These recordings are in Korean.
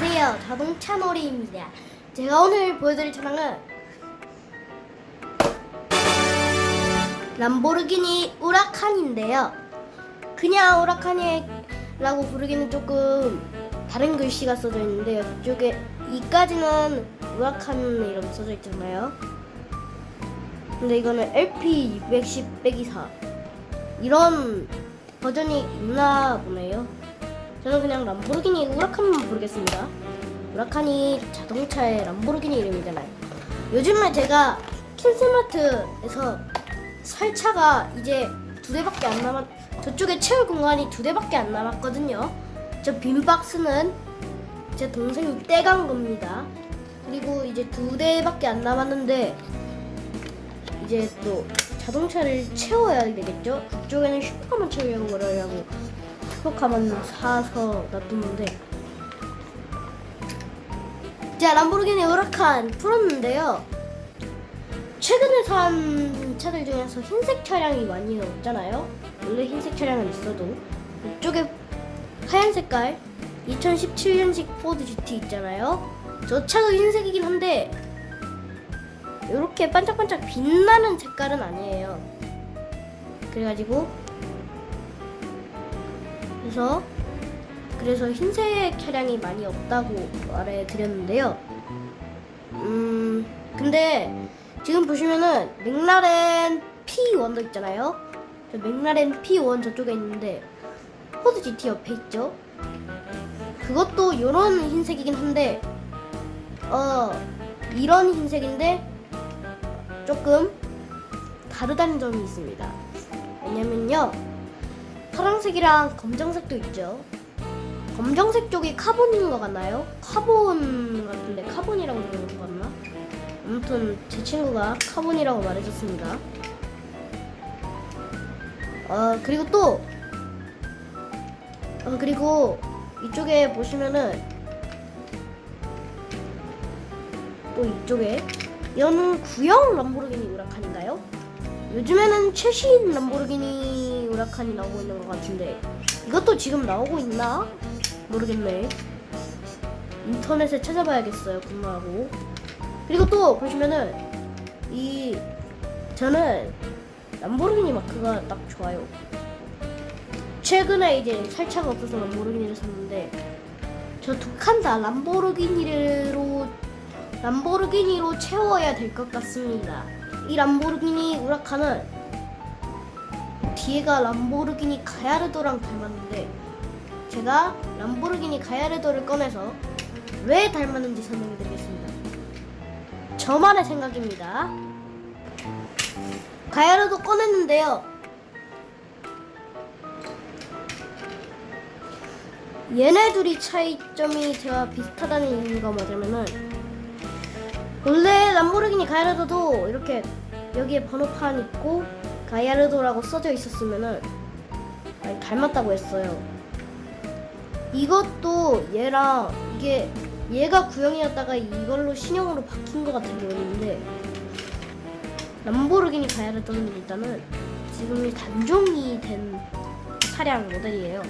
안녕하세요. 자동차 놀이입니다. 제가 오늘 보여드릴 차량은 람보르기니 우라칸인데요. 그냥 우라칸이라고 부르기는 조금 다른 글씨가 써져 있는데요. 이쪽에 이까지는 우라칸 이름 써져 있잖아요. 근데 이거는 LP 610 빼기 4 이런 버전이 있나 보네요. 저는 그냥 람보르기니 우라칸만 부르겠습니다. 우라칸이 자동차의 람보르기니 이름이잖아요. 요즘에 제가 킨스마트에서 살 차가 이제 두 대밖에 안 남았. 저쪽에 채울 공간이 두 대밖에 안 남았거든요. 저 빈 박스는 제 동생이 떼간 겁니다. 그리고 이제 두 대밖에 안 남았는데 이제 또 자동차를 채워야 되겠죠? 그쪽에는 슈퍼카만 채우려고 그러려고 슈퍼카만 사서 놔뒀는데. 자 람보르기니 우라칸 풀었는데요. 최근에 산 차들 중에서 흰색 차량이 많이 없잖아요. 원래 흰색 차량은 있어도. 이쪽에 하얀 색깔 2017년식 포드 GT 있잖아요. 저 차도 흰색이긴 한데 이렇게 반짝반짝 빛나는 색깔은 아니에요. 그래가지고 그래서 그래서 흰색 차량이 많이 없다고 말해드렸는데요. 음 근데 지금 보시면은 맥라렌 P1도 있잖아요. 저 맥라렌 P1 저쪽에 있는데 포드 GT 옆에 있죠. 그것도 이런 흰색이긴 한데 어 이런 흰색인데 조금 다르다는 점이 있습니다. 왜냐면요. 파란색이랑 검정색도 있죠. 검정색 쪽이 카본인 것 같나요? 카본 같은데 카본이라고 부르는 것 같나? 아무튼 제 친구가 카본이라고 말해줬습니다. 어 그리고 또 어, 그리고 이쪽에 보시면은 또 이쪽에 이거는 구형 람보르기니 우라칸인가요? 요즘에는 최신 람보르기니 우라칸이 나오고 있는 것 같은데 이것도 지금 나오고 있나? 모르겠네. 인터넷에 찾아봐야겠어요. 궁금하고. 그리고 또 보시면은 이 저는 람보르기니 마크가 딱 좋아요. 최근에 이제 살 차가 없어서 람보르기니를 샀는데 저 두 칸 다 람보르기니로 람보르기니로 채워야 될 것 같습니다. 이 람보르기니 우라칸은 뒤에가 람보르기니 가야르도랑 닮았는데 제가 람보르기니 가야르도를 꺼내서 왜 닮았는지 설명해 드리겠습니다. 저만의 생각입니다. 가야르도 꺼냈는데요. 얘네 둘이 차이점이 제가 비슷하다는 이유가 뭐냐면은 원래 람보르기니 가야르도도 이렇게 여기에 번호판 있고 가야르도라고 써져 있었으면은 닮았다고 했어요. 이것도 얘랑 이게 얘가 구형이었다가 이걸로 신형으로 바뀐 것 같은 경우인데 람보르기니 가야르도는 일단은 지금이 단종이 된 차량 모델이에요.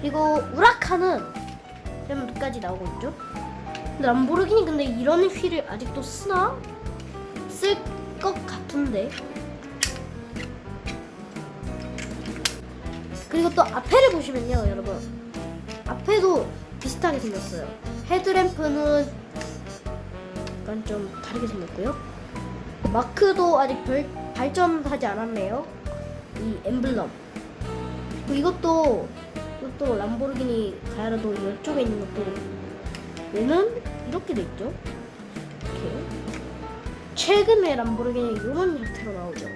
그리고 우라카는 지금 끝까지 나오고 있죠. 근데 람보르기니 근데 이런 휠을 아직도 쓰나? 쓸 것 같은데. 그리고 또 앞에를 보시면요, 여러분. 앞에도 비슷하게 생겼어요. 헤드램프는 약간 좀 다르게 생겼고요. 마크도 아직 별 발전하지 않았네요. 이 엠블럼. 그리고 이것도 이것도 람보르기니 가야라도 이쪽에 있는 것도 얘는 이렇게 돼 있죠. 이렇게. 최근에 람보르기니 이런 형태로 나오죠.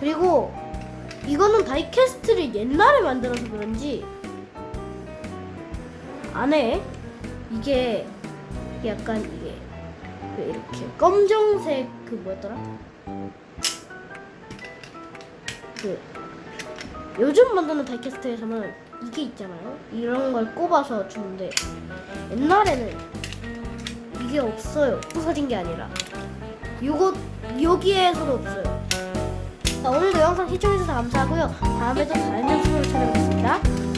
그리고 이거는 다이캐스트를 옛날에 만들어서 그런지 안에 이게 약간 이게 그 이렇게 검정색 그 뭐였더라? 그 요즘 만드는 다이캐스트에서는 이게 있잖아요. 이런 걸 꼽아서 주는데 옛날에는 이게 없어요. 부서진 게 아니라 요거 여기에서도 없어요. 자, 오늘도 영상 시청해주셔서 감사하고요. 다음에도 다른 영상으로 찾아뵙겠습니다.